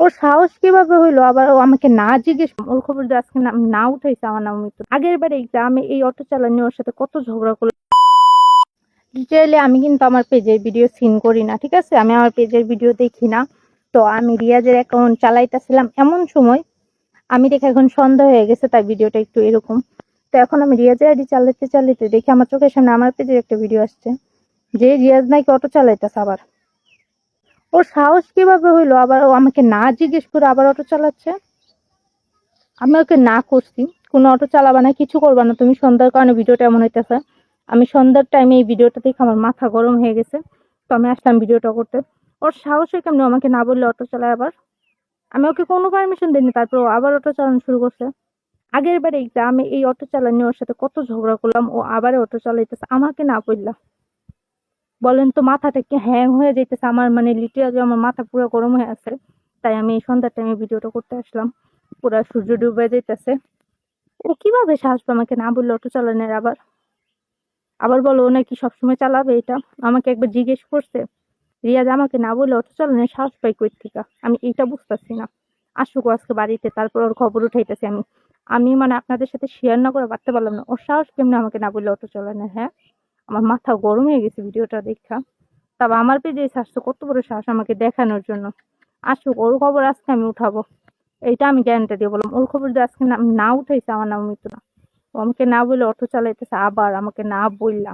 ওর সাহস কীভাবে হইল? আবার ও আমাকে না জিজ্ঞেস ওর খবর যে আজকে না, না উঠাইছে আমার নাম মৃত্যু। আগের বারে আমি এই অটো চালানি ওর সাথে কত ঝগড়া করলাম ডিটেইলে আমি কিন্তু আমার পেজের ভিডিও সিন করি না ঠিক আছে? আমি আমার পেজের ভিডিও দেখি না। তো আমি রিয়াজের অ্যাকাউন্ট চালাইতেছিলাম এমন সময়। আমি দেখে এখন সন্ধ্যা হয়ে গেছে তাই ভিডিওটা একটু এরকম। তো এখন আমি রিয়াজের আইডি চালাতে চালাতে দেখি আমার চোখের সামনে আমার পেজের একটা ভিডিও আসছে। যে রিয়াজ নাকি অটো চালাইতেছে আবার। ওর সাহস কীভাবে হইল? আবার ও আমাকে না জিজ্ঞেস করে আবার অটো চালাচ্ছে? আমি ওকে না করছি। কোনো অটো চালাবা না, কিছু করবা না। তুমি সন্ধ্যার কারণে ভিডিওটা এমন হইতেছে। আমি সন্ধ্যার টাইমে এই ভিডিওটা দেখে আমার মাথা গরম হয়ে গেছে। তো আমি আসলাম ভিডিওটা করতে। ওর সাহস হয় কেমনি? আমাকে না বললে অটো চালায় আবার। আমি ওকে কোনো পারমিশন দিইনি। তারপর ও আবার অটো চালানো শুরু করছে। আগের বারে আমি এই অটো চালানি ওর সাথে কত ঝগড়া করলাম। ও আবার অটো চালাইতেছে। আমাকে না বললা। বলেন তো মাথাটা কি হ্যাং হয়ে যাইতেছে আমার মানে লিটারালি আমার মাথা পুরো গরম হয়ে আছে। তাই আমি এই সন্ধ্যার টাইমে ভিডিওটা করতে আসলাম। পুরা সূর্য ডুবে যাইতেছে। ও কীভাবে সাহস পায় আমাকে না বললে অটো চালানোর আবার? আবার বলো, ও নাকি সবসময় চালাবে এটা? আমাকে একবার জিজ্ঞেস করছে। রিয়াজ আমাকে না বললে অটো চালানোর সাহস পাই কই থেকে? আমি এইটা বুঝতেছি না। আসুক আজকে বাড়িতে, তারপর ওর খবর উঠাইতেছি আমি। আমি মানে আপনাদের সাথে শেয়ার না করে পারতে পারলাম না। ওর সাহস কেমনি আমাকে না বললে অটো চালানোর হ্যাঁ? আমার মাথা গরম হয়ে গেছে ভিডিওটা দেখা। তবে আমার পেজে আসছে কত বড় সাহস আমাকে দেখানোর জন্য। আসুক, ওর খবর আজকে আমি উঠাবো। এইটা আমি গ্যারান্টি দিয়ে বললাম, ওর খবর যে আজকে না উঠাইছে আমার নাম মৃত্যু না। আমাকে না বললে অটো চালাইতেছে, আবার আমাকে না বললা।